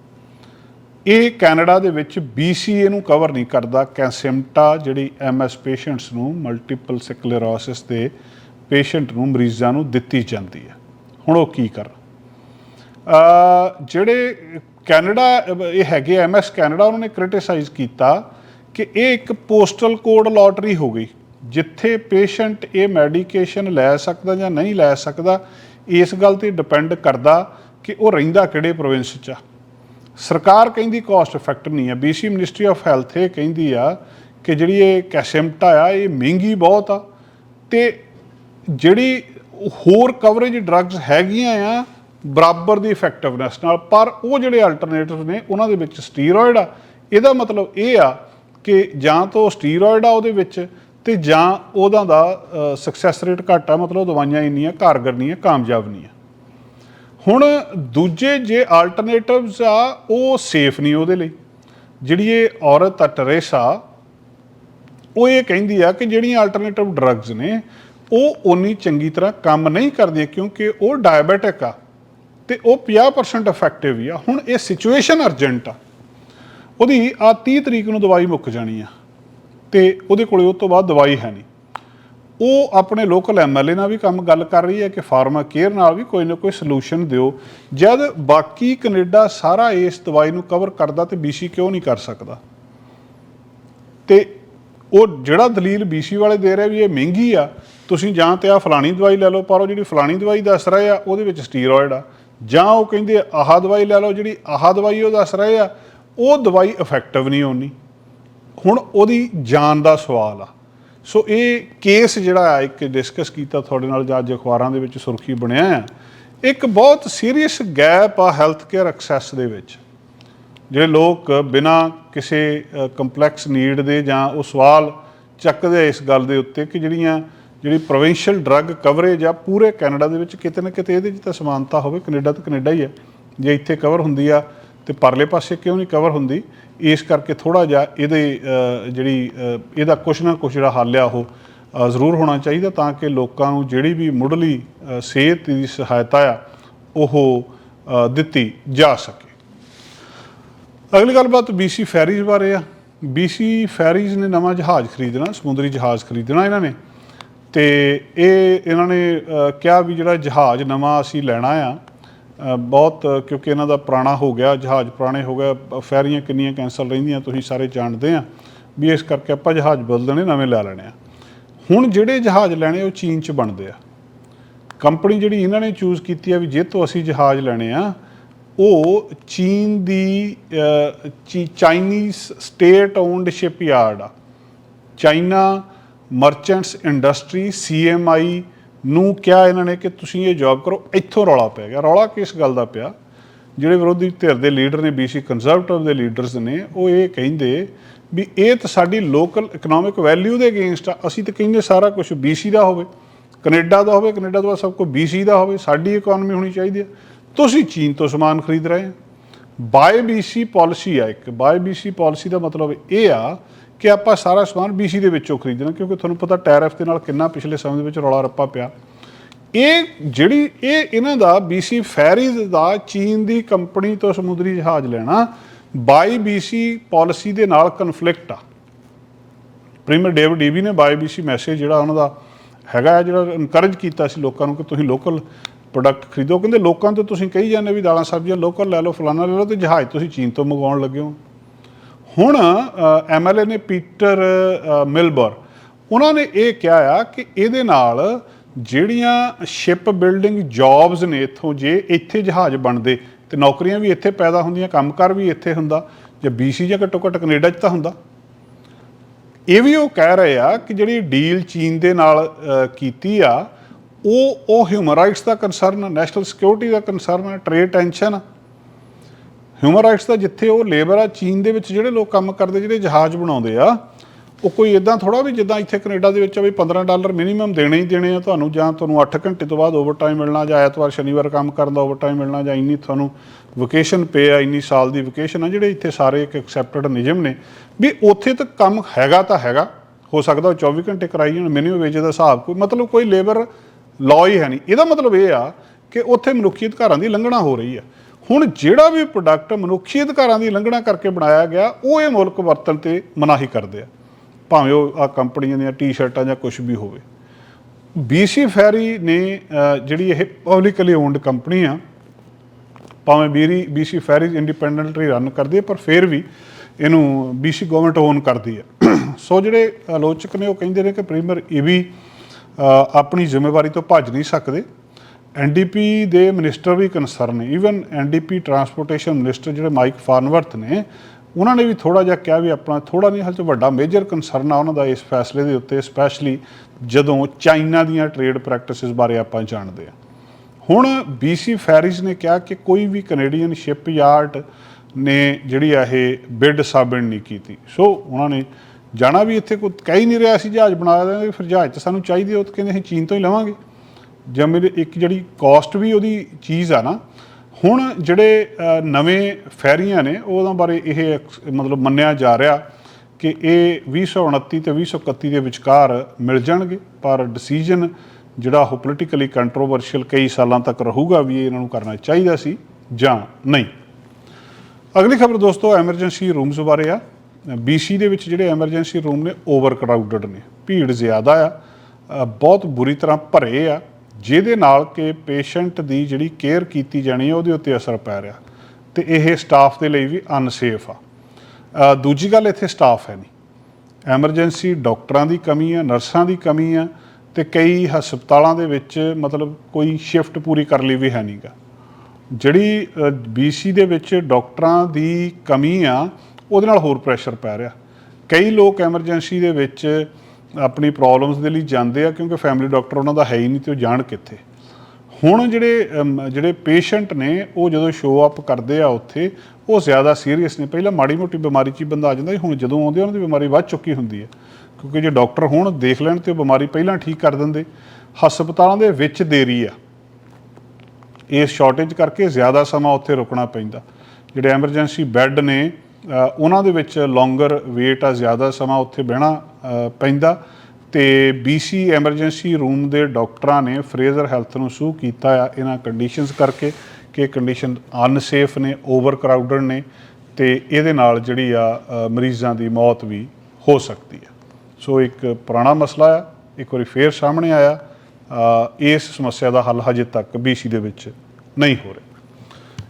Speaker 1: ਇਹ ਕੈਨੇਡਾ ਦੇ ਵਿੱਚ BC ਨੂੰ ਕਵਰ ਨਹੀਂ ਕਰਦਾ, ਕੈਂਸਿਮਟਾ ਜਿਹੜੀ MS ਪੇਸ਼ੈਂਟਸ ਨੂੰ ਮਲਟੀਪਲ ਸਕਲੇਰੋਸਿਸ ਦੇ ਪੇਸ਼ੈਂਟ ਨੂੰ, ਮਰੀਜ਼ਾਂ ਨੂੰ ਦਿੱਤੀ ਜਾਂਦੀ ਹੈ। ਹੁਣ ਉਹ ਕੀ ਕਰ ਅ ਜਿਹੜੇ ਕੈਨੇਡਾ, ਇਹ ਹੈਗੇ ਐਮਐਸ ਕੈਨੇਡਾ, ਉਹਨਾਂ ਨੇ ਕ੍ਰਿਟਿਸਾਈਜ਼ ਕੀਤਾ ਕਿ ਇਹ ਇੱਕ ਪੋਸਟਲ ਕੋਡ ਲਾਟਰੀ ਹੋ ਗਈ, ਜਿੱਥੇ ਪੇਸ਼ੈਂਟ ਇਹ ਮੈਡੀਕੇਸ਼ਨ ਲੈ ਸਕਦਾ ਜਾਂ ਨਹੀਂ ਲੈ ਸਕਦਾ ਇਸ ਗੱਲ ਤੇ ਡਿਪੈਂਡ ਕਰਦਾ ਕਿ ਉਹ ਰਹਿੰਦਾ ਕਿਹੜੇ ਪ੍ਰੋਵਿੰਸ 'ਚ ਆ। ਸਰਕਾਰ ਕਹਿੰਦੀ ਕਾਸਟ ਇਫੈਕਟ ਨਹੀਂ ਹੈ BC ਮਿਨਿਸਟਰੀ ਆਫ ਹੈਲਥ ਇਹ ਕਹਿੰਦੀ ਆ ਕਿ ਜਿਹੜੀ ਇਹ ਕੈਸੈਮਟਾ ਆ, ਇਹ ਮਹਿੰਗੀ ਬਹੁਤ ਆ ਤੇ ਜਿਹੜੀ ਹੋਰ ਕਵਰੇਜ ਡਰੱਗਸ ਹੈਗੀਆਂ ਆ, ਬਰਾਬਰ ਦੀ ਇਫੈਕਟਿਵਨੈਸ ਨਾਲ। ਪਰ ਉਹ ਜਿਹੜੇ ਅਲਟਰਨੇਟਿਵ ਨੇ, ਉਹਨਾਂ ਦੇ ਵਿੱਚ ਸਟੀਰੋਇਡ ਆ। ਇਹਦਾ ਮਤਲਬ ਇਹ ਆ ਕਿ ਜਾਂ ਤਾਂ ਸਟੀਰੋਇਡ ਆ ਉਹਦੇ ਵਿੱਚ ਤੇ ਜਾਂ ਉਹਦਾ ਦਾ ਸਕਸੈਸ ਰੇਟ ਘੱਟ ਆ, ਮਤਲਬ ਦਵਾਈਆਂ ਇੰਨੀਆਂ ਕਾਰਗਰ ਨਹੀਂ ਆ, ਕਾਮਯਾਬ ਨਹੀਂ ਆ। ਹੁਣ ਦੂਜੇ ਜੇ ਆਲਟਰਨੇਟਿਵਸ ਆ, ਉਹ ਸੇਫ ਨਹੀਂ ਉਹਦੇ ਲਈ। ਜਿਹੜੀ ਇਹ ਔਰਤ ਆ, ਟਰੇਸਾ, ਉਹ ਇਹ ਕਹਿੰਦੀ ਆ ਕਿ ਜਿਹੜੀਆਂ ਆਲਟਰਨੇਟਿਵ ਡਰੱਗਸ ਨੇ, ਉਹ ਉਨੀ ਚੰਗੀ ਤਰ੍ਹਾਂ ਕੰਮ ਨਹੀਂ ਕਰਦੀਆਂ ਕਿਉਂਕਿ ਉਹ ਡਾਇਬੈਟਿਕ ਆ ਤੇ ਉਹ 50% ਇਫੈਕਟਿਵ ਆ। ਹੁਣ ਇਹ ਸਿਚੁਏਸ਼ਨ ਅਰਜੈਂਟ ਆ। ਉਹਦੀ ਆ 30 ਤਰੀਕ ਨੂੰ ਦਵਾਈ ਮੁੱਕ ਜਾਣੀ ਆ। ਤੇ ਉਹਦੇ ਕੋਲੇ ਉਹ ਤੋਂ ਬਾਅਦ ਦਵਾਈ ਹੈ ਨਹੀਂ। ਉਹ ਆਪਣੇ ਲੋਕਲ ਐਮਐਲਏ ਨਾਲ ਵੀ ਕੰਮ ਗੱਲ ਕਰ ਰਹੀ ਹੈ ਕਿ ਫਾਰਮਾ ਕੇਅਰ ਨਾਲ ਵੀ ਕੋਈ ਨਾ ਕੋਈ ਸੋਲੂਸ਼ਨ ਦਿਓ। ਜਦ ਬਾਕੀ ਕੈਨੇਡਾ ਸਾਰਾ ਇਸ ਦਵਾਈ ਨੂੰ ਕਵਰ ਕਰਦਾ ਤੇ BC ਕਿਉਂ ਨਹੀਂ ਕਰ ਸਕਦਾ? ਤੇ ਉਹ ਜਿਹੜਾ ਦਲੀਲ BC ਵਾਲੇ ਦੇ ਰਹੇ ਵੀ ਇਹ ਮਹਿੰਗੀ ਆ, ਤੁਸੀਂ ਜਾਂ ਤੇ ਆ ਫਲਾਣੀ ਦਵਾਈ ਲੈ ਲਓ, ਪਰ ਉਹ ਜਿਹੜੀ ਫਲਾਣੀ ਦਵਾਈ ਦੱਸ ਰਹੇ ਆ, ਉਹਦੇ ਵਿੱਚ ਸਟੀਰੋਇਡ ਆ। ਜਾਂ ਉਹ ਕਹਿੰਦੇ ਆਹ ਦਵਾਈ ਲੈ ਲਓ, ਜਿਹੜੀ ਆਹ ਦਵਾਈ ਉਹ ਦੱਸ ਰਹੇ ਆ, ਉਹ ਦਵਾਈ ਇਫੈਕਟਿਵ ਨਹੀਂ ਹੋਣੀ। ਹੁਣ ਉਹਦੀ ਜਾਨ ਦਾ ਸਵਾਲ ਆ। ਸੋ ਇਹ ਕੇਸ ਜਿਹੜਾ ਆ, ਇੱਕ ਡਿਸਕਸ ਕੀਤਾ ਤੁਹਾਡੇ ਨਾਲ, ਜਾਂ ਅੱਜ ਅਖਬਾਰਾਂ ਦੇ ਵਿੱਚ ਸੁਰਖੀ ਬਣਿਆ ਆ, ਇੱਕ ਬਹੁਤ ਸੀਰੀਅਸ ਗੈਪ ਆ ਹੈਲਥ ਕੇਅਰ ਐਕਸੈਸ ਦੇ ਵਿੱਚ। ਜਿਹੜੇ ਲੋਕ ਬਿਨਾ ਕਿਸੇ ਕੰਪਲੈਕਸ ਨੀਡ ਦੇ ਜਾਂ ਉਹ ਸਵਾਲ ਚੱਕਦੇ ਆ ਇਸ ਗੱਲ ਦੇ ਉੱਤੇ ਕਿ ਜਿਹੜੀਆਂ, ਜਿਹੜੀ ਪ੍ਰੋਵਿੰਸ਼ੀਅਲ ਡਰੱਗ ਕਵਰੇਜ ਆ, ਪੂਰੇ ਕੈਨੇਡਾ ਦੇ ਵਿੱਚ ਕਿਤੇ ਨਾ ਕਿਤੇ ਇਹਦੇ 'ਚ ਤਾਂ ਸਮਾਨਤਾ ਹੋਵੇ, ਕੈਨੇਡਾ ਤਾਂ ਕੈਨੇਡਾ ਹੀ ਹੈ ਜੇ ਇੱਥੇ ਕਵਰ ਹੁੰਦੀ ਆ ਤੇ ਪਰਲੇ ਪਾਸੇ ਕਿਉਂ ਨਹੀਂ ਕਵਰ ਹੁੰਦੀ? ਇਸ ਕਰਕੇ ਥੋੜਾ ਜਿਹਾ ਇਹਦੇ ਜਿਹੜੀ ਇਹਦਾ ਕੁਛ ਨਾ ਕੁਛ ਜਿਹੜਾ ਹੱਲ ਆ ਉਹ ਜ਼ਰੂਰ ਹੋਣਾ ਚਾਹੀਦਾ ਤਾਂ ਕਿ ਲੋਕਾਂ ਨੂੰ ਜਿਹੜੀ ਵੀ ਮੁੱਢਲੀ ਸਿਹਤ ਦੀ ਸਹਾਇਤਾ ਆ, ਉਹ ਦਿੱਤੀ ਜਾ ਸਕੇ। ਅਗਲੀ ਗੱਲਬਾਤ BC ਫੈਰੀਜ਼ ਬਾਰੇ ਆ। BC ਫੈਰੀਜ਼ ਨੇ ਨਵਾਂ ਜਹਾਜ਼ ਖਰੀਦਣਾ, ਸਮੁੰਦਰੀ ਜਹਾਜ਼ ਖਰੀਦਣਾ ਇਹਨਾਂ ਨੇ। ਤੇ ਇਹ, ਇਹਨਾਂ ਨੇ ਕਿਹਾ ਵੀ ਜਿਹੜਾ ਜਹਾਜ਼ ਨਵਾਂ ਅਸੀਂ ਲੈਣਾ ਆ ਬਹੁਤ, ਕਿਉਂਕਿ ਇਹਨਾਂ ਦਾ ਪੁਰਾਣਾ ਹੋ ਗਿਆ, ਜਹਾਜ਼ ਪੁਰਾਣੇ ਹੋ ਗਏ ਫੈਰੀਆਂ ਕਿੰਨੀਆਂ ਕੈਂਸਲ ਰਹਿੰਦੀਆਂ, ਤੁਸੀਂ ਸਾਰੇ ਜਾਣਦੇ ਆ ਵੀ ਇਸ ਕਰਕੇ ਆਪਾਂ ਜਹਾਜ਼ ਬਦਲ ਦੇਣੇ ਨਵੇਂ ਲੈ ਲੈਣੇ ਆ। ਹੁਣ ਜਿਹੜੇ ਜਹਾਜ਼ ਲੈਣੇ, ਉਹ ਚੀਨ 'ਚ ਬਣਦੇ ਆ। ਕੰਪਨੀ ਜਿਹੜੀ ਇਹਨਾਂ ਨੇ ਚੂਜ਼ ਕੀਤੀ ਆ ਵੀ ਜੇ ਤੋਂ ਅਸੀਂ ਜਹਾਜ਼ ਲੈਣੇ ਆ, ਉਹ ਚੀਨ ਦੀ ਚੀ ਚਾਈਨੀਜ਼ ਸਟੇਟ ਓਨਡ ਸ਼ਿਪਯਾਰਡ ਆ ਚਾਈਨਾ ਮਰਚੈਂਟਸ ਇੰਡਸਟਰੀ ਸੀਐਮਆਈ ਨੂੰ ਕਿਹਾ ਇਹਨਾਂ ਨੇ ਕਿ ਤੁਸੀਂ ਇਹ ਜੌਬ ਕਰੋ, ਇੱਥੋਂ ਰੌਲਾ ਪੈ ਗਿਆ। ਰੌਲਾ ਕਿਸ ਗੱਲ ਦਾ ਪਿਆ? ਜਿਹੜੇ ਵਿਰੋਧੀ ਧਿਰ ਦੇ ਲੀਡਰ ਨੇ BC ਕੰਜ਼ਰਵੇਟਿਵ ਦੇ ਲੀਡਰਸ ਨੇ, ਉਹ ਇਹ ਕਹਿੰਦੇ ਵੀ ਇਹ ਤਾਂ ਸਾਡੀ ਲੋਕਲ ਇਕਨੋਮਿਕ ਵੈਲਿਊ ਦੇ ਅਗੇਂਸਟ ਆ। ਅਸੀਂ ਤਾਂ ਕਹਿੰਦੇ ਸਾਰਾ ਕੁਝ BC ਦਾ ਹੋਵੇ, ਕੈਨੇਡਾ ਦਾ ਹੋਵੇ, ਕੈਨੇਡਾ ਤੋਂ ਬਾਅਦ ਸਭ ਕੁਝ BC ਦਾ ਹੋਵੇ, ਸਾਡੀ ਇਕਨੋਮੀ ਹੋਣੀ ਚਾਹੀਦੀ ਹੈ ਤੁਸੀਂ ਚੀਨ ਤੋਂ ਸਮਾਨ ਖਰੀਦ ਰਹੇ ਹੋ। ਬਾਏ BC ਪਾਲਿਸੀ ਆ ਇੱਕ। ਬਾਏ BC ਪਾਲਿਸੀ ਦਾ ਮਤਲਬ ਇਹ ਆ ਕਿ ਆਪਾਂ ਸਾਰਾ ਸਮਾਨ BC ਦੇ ਵਿੱਚੋਂ ਖਰੀਦਣਾ, ਕਿਉਂਕਿ ਤੁਹਾਨੂੰ ਪਤਾ ਟੈਰਿਫ ਦੇ ਨਾਲ ਕਿੰਨਾ ਪਿਛਲੇ ਸਮੇਂ ਦੇ ਵਿੱਚ ਰੌਲਾ ਰੱਪਾ ਪਿਆ। ਇਹ ਜਿਹੜੀ, ਇਹ ਇਹਨਾਂ ਦਾ BC ਫੈਰੀਜ਼ ਦਾ ਚੀਨ ਦੀ ਕੰਪਨੀ ਤੋਂ ਸਮੁੰਦਰੀ ਜਹਾਜ਼ ਲੈਣਾ ਬਾਈ BC ਪਾਲਿਸੀ ਦੇ ਨਾਲ ਕਨਫਲਿਕਟ ਆ। ਪ੍ਰੀਮੀਅਰ ਡੇਵਿਡ ਈਵੀ ਨੇ ਬਾਈਬੀਸੀ ਮੈਸੇਜ ਜਿਹੜਾ ਉਹਨਾਂ ਦਾ ਹੈਗਾ ਹੈ ਜਿਹੜਾ ਇਨਕਰੇਜ ਕੀਤਾ ਸੀ ਲੋਕਾਂ ਨੂੰ ਕਿ ਤੁਸੀਂ ਲੋਕਲ ਪ੍ਰੋਡਕਟ ਖਰੀਦੋ। ਕਹਿੰਦੇ, ਲੋਕਾਂ ਤੋਂ ਤੁਸੀਂ ਕਹੀ ਜਾਂਦੇ ਵੀ ਦਾਲਾਂ, ਸਬਜ਼ੀਆਂ ਲੋਕਲ ਲੈ ਲਓ ਫਲਾਣਾ ਲੈ ਲਓ ਤੇ ਜਹਾਜ਼ ਤੁਸੀਂ ਚੀਨ ਤੋਂ ਮੰਗਵਾਉਣ ਲੱਗੇ ਹੋ। ਹੁਣ ਐਮਐਲਏ ਨੇ ਪੀਟਰ ਅ, ਮਿਲਬਰ ਉਹਨਾਂ ਨੇ ਇਹ ਕਿਹਾ ਆ ਕਿ ਇਹਦੇ ਨਾਲ ਜਿਹੜੀਆਂ ਸ਼ਿਪ ਬਿਲਡਿੰਗ ਜੌਬਸ ਨੇ ਇੱਥੋਂ ਜੇ ਇੱਥੇ ਜਹਾਜ਼ ਬਣਦੇ ਤੇ ਨੌਕਰੀਆਂ ਵੀ ਇੱਥੇ ਪੈਦਾ ਹੁੰਦੀਆਂ ਕੰਮਕਾਰ ਵੀ ਇੱਥੇ ਹੁੰਦਾ ਜੇ ਬੀਸੀ ਜਾਂ ਘੱਟੋ ਘੱਟ ਕੈਨੇਡਾ 'ਚ ਤਾਂ ਹੁੰਦਾ। ਇਹ ਵੀ ਉਹ ਕਹਿ ਰਹੇ ਆ ਕਿ ਜਿਹੜੀ ਡੀਲ ਚੀਨ ਦੇ ਨਾਲ ਕੀਤੀ ਆ ਉਹ ਉਹ ਹਿਊਮਨ ਰਾਈਟਸ ਦਾ ਕੰਸਰਨ ਨੈਸ਼ਨਲ ਸਿਕਿਉਰਿਟੀ ਦਾ ਕੰਸਰਨ ਆ ਟ੍ਰੇਡ ਟੈਨਸ਼ਨ ਆ। ਹਿਊਮਨ ਰਾਈਟਸ ਦਾ ਜਿੱਥੇ ਉਹ ਲੇਬਰ ਆ, ਚੀਨ ਦੇ ਵਿੱਚ ਜਿਹੜੇ ਲੋਕ ਕੰਮ ਕਰਦੇ, ਜਿਹੜੇ ਜਹਾਜ਼ ਬਣਾਉਂਦੇ ਆ, ਉਹ ਕੋਈ ਇਦਾਂ ਥੋੜਾ ਵੀ ਜਿੱਦਾਂ ਇੱਥੇ ਕੈਨੇਡਾ ਦੇ ਵਿੱਚ ਆ ਵੀ 15 ਡਾਲਰ ਮਿਨੀਮਮ ਦੇਣੇ ਹੀ ਦੇਣੇ ਆ ਤੁਹਾਨੂੰ, ਜਾਂ ਤੁਹਾਨੂੰ 8 ਘੰਟੇ ਤੋਂ ਬਾਅਦ ਓਵਰਟਾਈਮ ਮਿਲਣਾ, ਜਾਂ ਐਤਵਾਰ, ਸ਼ਨੀਵਾਰ ਕੰਮ ਕਰਨ ਦਾ ਓਵਰਟਾਈਮ ਮਿਲਣਾ, ਜਾਂ ਇੰਨੀ ਤੁਹਾਨੂੰ ਵਕੇਸ਼ਨ ਪੇ ਆ, ਇੰਨੀ ਸਾਲ ਦੀ ਵਕੇਸ਼ਨ ਆ, ਜਿਹੜੇ ਇੱਥੇ ਸਾਰੇ ਇੱਕ ਐਕਸੈਪਟਡ ਨਿਯਮ ਨੇ, ਵੀ ਉੱਥੇ ਤਾਂ ਕੰਮ ਹੈਗਾ ਤਾਂ ਹੈਗਾ, ਹੋ ਸਕਦਾ ਉਹ 24 ਘੰਟੇ ਕਰਾਈ ਜਾਣ ਮਿਨੀਮਮ ਵੇਜ ਦਾ ਹਿਸਾਬ ਕੋਈ, ਮਤਲਬ ਕੋਈ ਲੇਬਰ ਲਾਅ ਹੀ ਹੈ ਨਹੀਂ। ਇਹਦਾ ਮਤਲਬ ਇਹ ਆ ਕਿ ਉੱਥੇ ਮਨੁੱਖੀ ਅਧਿਕਾਰਾਂ ਦੀ ਲੰਘਣਾ ਹੋ ਰਹੀ ਆ। ਹੁਣ ਜਿਹੜਾ ਵੀ ਪ੍ਰੋਡਕਟ ਮਨੁੱਖੀ ਅਧਿਕਾਰਾਂ ਦੀ ਉਲੰਘਣਾ ਕਰਕੇ ਬਣਾਇਆ ਗਿਆ, ਉਹ ਇਹ ਮੁਲਕ ਵਰਤਣ ਤੇ ਮਨਾਹੀ ਕਰਦੇ ਆ। ਭਾਵੇਂ ਉਹ ਆ ਕੰਪਨੀਆਂ ਦੀਆਂ ਟੀ-ਸ਼ਰਟਾਂ ਜਾਂ ਕੁਝ ਵੀ ਹੋਵੇ। BC ਫੈਰੀ ਨੇ ਜਿਹੜੀ ਇਹ ਪਬਲਿਕਲੀ ਓਨਡ ਕੰਪਨੀ ਆ, ਭਾਵੇਂ ਬੀਰੀ BC ਫੈਰੀਜ਼ ਇੰਡੀਪੈਂਡੈਂਟਲੀ ਰਨ ਕਰਦੀ ਹੈ ਪਰ ਫਿਰ ਵੀ ਇਹਨੂੰ BC ਗਵਰਨਮੈਂਟ ਓਨ ਕਰਦੀ ਹੈ ਸੋ ਜਿਹੜੇ ਆਲੋਚਕ ਨੇ, ਉਹ ਕਹਿੰਦੇ ਨੇ ਕਿ ਪ੍ਰੀਮੀਅਰ, ਇਹ ਵੀ ਆਪਣੀ ਜ਼ਿੰਮੇਵਾਰੀ ਤੋਂ ਭੱਜ ਨਹੀਂ ਸਕਦੇ। ਐਨਡੀਪੀ ਦੇ ਮਿਨਿਸਟਰ ਵੀ ਕਨਸਰਨ ਨੇ। ਈਵਨ ਐਨਡੀਪੀ ਟਰਾਂਸਪੋਰਟੇਸ਼ਨ ਮਿਨਿਸਟਰ ਜਿਹੜੇ ਮਾਈਕ ਫਾਰਨਵਰਥ ਨੇ, ਉਹਨਾਂ ਨੇ ਵੀ ਥੋੜਾ ਜਿਹਾ ਕਿਹਾ ਵੀ ਆਪਣਾ ਥੋੜਾ ਨਹੀਂ ਹਲ ਵੱਡਾ ਮੇਜਰ ਕਨਸਰਨ ਆ ਉਹਨਾਂ ਦਾ ਇਸ ਫੈਸਲੇ ਦੇ ਉੱਤੇ ਸਪੈਸ਼ਲੀ ਜਦੋਂ ਚਾਈਨਾ ਦੀਆਂ ਟ੍ਰੇਡ ਪ੍ਰੈਕਟਿਸਿਸ ਬਾਰੇ ਆਪਾਂ ਜਾਣਦੇ ਆ ਹੁਣ BC ਫੈਰੀਜ਼ ਨੇ ਕਿਹਾ ਕਿ ਕੋਈ ਵੀ ਕੈਨੇਡੀਅਨ ਸ਼ਿਪ ਯਾਰਡ ਨੇ ਜਿਹੜੀ ਆ ਇਹ ਬਿਡ ਸਾਬਿਨ ਨਹੀਂ ਕੀਤੀ। ਸੋ ਉਹਨਾਂ ਨੇ ਜਾਣਾ ਵੀ ਇੱਥੇ ਕੋਈ ਕਹਿ ਹੀ ਨਹੀਂ ਰਿਹਾ ਸੀ, ਜਹਾਜ਼ ਬਣਾ ਦੇਣਗੇ ਫਿਰ ਜਹਾਜ਼ ਤਾਂ ਸਾਨੂੰ ਚਾਹੀਦੇ ਉਹ ਤਾਂ ਕਹਿੰਦੇ ਅਸੀਂ ਚੀਨ ਤੋਂ ਹੀ ਲਵਾਂਗੇ। ਜਾਂ ਮੇਰੇ ਇੱਕ ਜਿਹੜੀ ਕਾਸਟ ਵੀ ਉਹਦੀ ਚੀਜ਼ ਆ ਨਾ, ਹੁਣ ਜਿਹੜੇ ਨਵੇਂ ਫੈਰੀਆਂ ਨੇ ਉਹਨਾਂ ਬਾਰੇ ਇਹ ਮਤਲਬ ਮੰਨਿਆ ਜਾ ਰਿਹਾ ਕਿ ਇਹ 2029 ਤੇ 2031 ਦੇ ਵਿਚਕਾਰ ਮਿਲ ਜਾਣਗੇ, ਪਰ ਡਿਸੀਜਨ ਜਿਹੜਾ ਉਹ ਪੋਲੀਟੀਕਲੀ ਕੰਟਰੋਵਰਸ਼ੀਅਲ ਕਈ ਸਾਲਾਂ ਤੱਕ ਰਹੂਗਾ ਵੀ ਇਹਨਾਂ ਨੂੰ ਕਰਨਾ ਚਾਹੀਦਾ ਸੀ ਜਾਂ ਨਹੀਂ। ਅਗਲੀ ਖਬਰ ਦੋਸਤੋ ਐਮਰਜੈਂਸੀ ਰੂਮਸ ਬਾਰੇ ਆ। BC ਦੇ ਵਿੱਚ ਜਿਹੜੇ ਐਮਰਜੈਂਸੀ ਰੂਮ ਨੇ ਓਵਰ ਕਰਾਊਡਡ ਨੇ, ਭੀੜ ਜ਼ਿਆਦਾ ਆ ਬਹੁਤ ਬੁਰੀ ਤਰ੍ਹਾਂ ਭਰੇ ਆ। ਜਿਹਦੇ ਨਾਲ ਕਿ ਪੇਸ਼ੈਂਟ ਦੀ ਜਿਹੜੀ ਕੇਅਰ ਕੀਤੀ ਜਾਣੀ ਹੈ, ਉਹਦੇ ਉੱਤੇ ਅਸਰ ਪੈ ਰਿਹਾ ਤੇ ਇਹ ਸਟਾਫ ਦੇ ਲਈ ਵੀ ਅਨਸੇਫ ਆ। ਦੂਜੀ ਗੱਲ ਇੱਥੇ ਸਟਾਫ ਹੈ ਨਹੀਂ। ਐਮਰਜੈਂਸੀ ਡਾਕਟਰਾਂ ਦੀ ਕਮੀ ਆ ਨਰਸਾਂ ਦੀ ਕਮੀ ਆ ਤੇ ਕਈ ਹਸਪਤਾਲਾਂ ਦੇ ਵਿੱਚ ਮਤਲਬ ਕੋਈ ਸ਼ਿਫਟ ਪੂਰੀ ਕਰ ਲਈ ਵੀ ਹੈ ਨਹੀਂਗਾ। ਜਿਹੜੀ BC ਦੇ ਵਿੱਚ ਡਾਕਟਰਾਂ ਦੀ ਕਮੀ ਆ, ਉਹਦੇ ਨਾਲ ਹੋਰ ਪ੍ਰੈਸ਼ਰ ਪੈ ਰਿਹਾ। ਕਈ ਲੋਕ ਐਮਰਜੈਂਸੀ ਦੇ ਵਿੱਚ ਆਪਣੀ ਪ੍ਰੋਬਲਮਸ ਦੇ ਲਈ ਜਾਂਦੇ ਆ ਕਿਉਂਕਿ ਫੈਮਿਲੀ ਡਾਕਟਰ ਉਹਨਾਂ ਦਾ ਹੈ ਹੀ ਨਹੀਂ ਤੇ ਉਹ ਜਾਣ ਕਿੱਥੇ। ਹੁਣ ਜਿਹੜੇ ਜਿਹੜੇ ਪੇਸ਼ੈਂਟ ਨੇ ਉਹ ਜਦੋਂ ਸ਼ੋ ਅਪ ਕਰਦੇ ਆ ਉੱਥੇ ਉਹ ਜ਼ਿਆਦਾ ਸੀਰੀਅਸ ਨੇ। ਪਹਿਲਾਂ ਮਾੜੀ ਮੋਟੀ ਬਿਮਾਰੀ 'ਚ ਹੀ ਬੰਦਾ ਆ ਜਾਂਦਾ ਹੁਣ ਜਦੋਂ ਆਉਂਦੇ ਆ, ਉਹਨਾਂ ਦੀ ਬਿਮਾਰੀ ਵੱਧ ਚੁੱਕੀ ਹੁੰਦੀ ਹੈ। ਕਿਉਂਕਿ ਜੇ ਡਾਕਟਰ ਹੋਣ ਦੇਖ ਲੈਣ ਤੇ ਉਹ ਬਿਮਾਰੀ ਪਹਿਲਾਂ ਠੀਕ ਕਰ ਦਿੰਦੇ। ਹਸਪਤਾਲਾਂ ਦੇ ਵਿੱਚ ਦੇਰੀ ਆ। ਇਸ ਸ਼ਾਰਟੇਜ ਕਰਕੇ ਜ਼ਿਆਦਾ ਸਮਾਂ ਉੱਥੇ ਰੁਕਣਾ ਪੈਂਦਾ। ਜਿਹੜੇ ਐਮਰਜੈਂਸੀ ਬੈੱਡ ਨੇ ਉਹਨਾਂ ਦੇ ਵਿੱਚ ਲੌਂਗਰ ਵੇਟ ਆ ਜ਼ਿਆਦਾ ਸਮਾਂ ਉੱਥੇ ਬਹਿਣਾ ਅ, ਪੈਂਦਾ। ਤੇ BC ਐਮਰਜੈਂਸੀ ਰੂਮ ਦੇ ਡਾਕਟਰਾਂ ਨੇ ਫਰੇਜ਼ਰ ਹੈਲਥ ਨੂੰ ਸੂ ਕੀਤਾ ਆ ਇਹਨਾਂ ਕੰਡੀਸ਼ਨਸ ਕਰਕੇ ਕਿ ਕੰਡੀਸ਼ਨ ਅਨਸੇਫ ਨੇ ਓਵਰ ਕਰਾਊਡਡ ਨੇ ਤੇ ਇਹਦੇ ਨਾਲ ਜਿਹੜੀ ਆ ਮਰੀਜ਼ਾਂ ਦੀ ਮੌਤ ਵੀ ਹੋ ਸਕਦੀ ਆ। ਸੋ ਇੱਕ ਪੁਰਾਣਾ ਮਸਲਾ ਆ ਇੱਕ ਵਾਰੀ ਫੇਰ ਸਾਹਮਣੇ ਆਇਆ। ਇਸ ਸਮੱਸਿਆ ਦਾ ਹੱਲ ਹਜੇ ਤੱਕ BC ਦੇ ਵਿੱਚ ਨਹੀਂ ਹੋ ਰਿਹਾ।